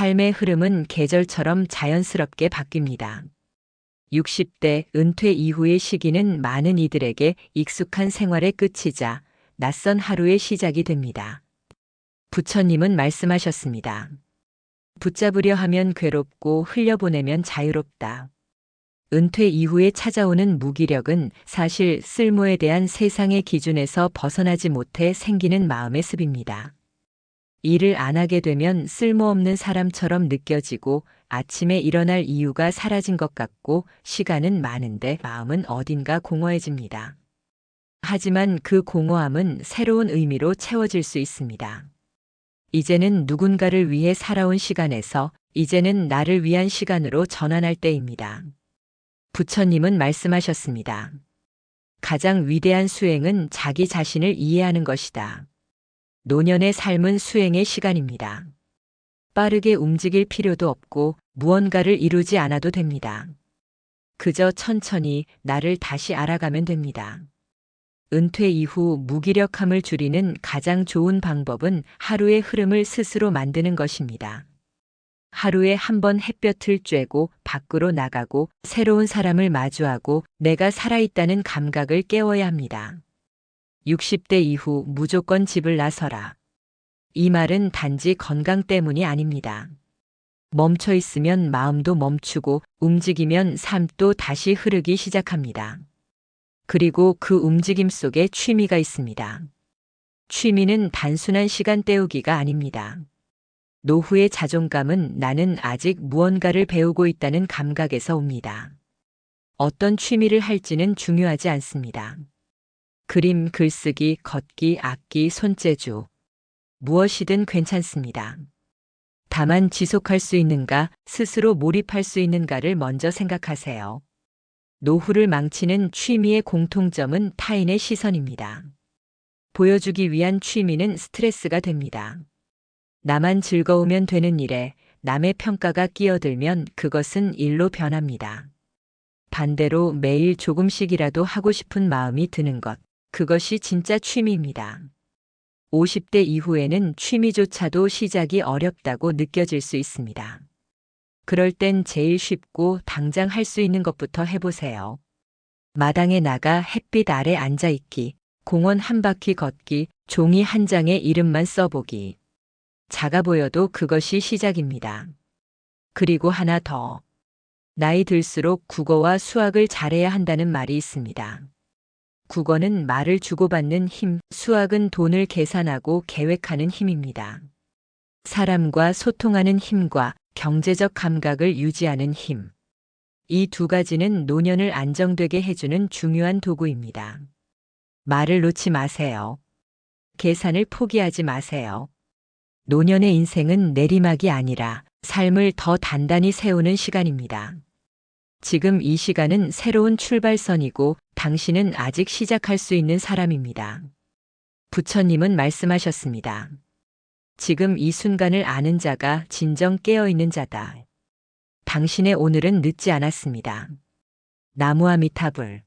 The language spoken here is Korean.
삶의 흐름은 계절처럼 자연스럽게 바뀝니다. 60대 은퇴 이후의 시기는 많은 이들에게 익숙한 생활의 끝이자 낯선 하루의 시작이 됩니다. 부처님은 말씀하셨습니다. 붙잡으려 하면 괴롭고 흘려보내면 자유롭다. 은퇴 이후에 찾아오는 무기력은 사실 쓸모에 대한 세상의 기준에서 벗어나지 못해 생기는 마음의 습입니다. 일을 안 하게 되면 쓸모없는 사람처럼 느껴지고 아침에 일어날 이유가 사라진 것 같고 시간은 많은데 마음은 어딘가 공허해집니다. 하지만 그 공허함은 새로운 의미로 채워질 수 있습니다. 이제는 누군가를 위해 살아온 시간에서 이제는 나를 위한 시간으로 전환할 때입니다. 부처님은 말씀하셨습니다. 가장 위대한 수행은 자기 자신을 이해하는 것이다. 노년의 삶은 수행의 시간입니다. 빠르게 움직일 필요도 없고 무언가를 이루지 않아도 됩니다. 그저 천천히 나를 다시 알아가면 됩니다. 은퇴 이후 무기력함을 줄이는 가장 좋은 방법은 하루의 흐름을 스스로 만드는 것입니다. 하루에 한 번 햇볕을 쬐고 밖으로 나가고 새로운 사람을 마주하고 내가 살아있다는 감각을 깨워야 합니다. 60대 이후 무조건 집을 나서라. 이 말은 단지 건강 때문이 아닙니다. 멈춰 있으면 마음도 멈추고 움직이면 삶도 다시 흐르기 시작합니다. 그리고 그 움직임 속에 취미가 있습니다. 취미는 단순한 시간 때우기가 아닙니다. 노후의 자존감은 나는 아직 무언가를 배우고 있다는 감각에서 옵니다. 어떤 취미를 할지는 중요하지 않습니다. 그림, 글쓰기, 걷기, 악기, 손재주. 무엇이든 괜찮습니다. 다만 지속할 수 있는가, 스스로 몰입할 수 있는가를 먼저 생각하세요. 노후를 망치는 취미의 공통점은 타인의 시선입니다. 보여주기 위한 취미는 스트레스가 됩니다. 나만 즐거우면 되는 일에 남의 평가가 끼어들면 그것은 일로 변합니다. 반대로 매일 조금씩이라도 하고 싶은 마음이 드는 것, 그것이 진짜 취미입니다. 50대 이후에는 취미조차도 시작이 어렵다고 느껴질 수 있습니다. 그럴 땐 제일 쉽고 당장 할 수 있는 것부터 해보세요. 마당에 나가 햇빛 아래 앉아있기, 공원 한 바퀴 걷기, 종이 한 장에 이름만 써보기. 작아 보여도 그것이 시작입니다. 그리고 하나 더. 나이 들수록 국어와 수학을 잘해야 한다는 말이 있습니다. 국어는 말을 주고받는 힘, 수학은 돈을 계산하고 계획하는 힘입니다. 사람과 소통하는 힘과 경제적 감각을 유지하는 힘. 이 두 가지는 노년을 안정되게 해주는 중요한 도구입니다. 말을 놓지 마세요. 계산을 포기하지 마세요. 노년의 인생은 내리막이 아니라 삶을 더 단단히 세우는 시간입니다. 지금 이 시간은 새로운 출발선이고 당신은 아직 시작할 수 있는 사람입니다. 부처님은 말씀하셨습니다. 지금 이 순간을 아는 자가 진정 깨어있는 자다. 당신의 오늘은 늦지 않았습니다. 나무아미타불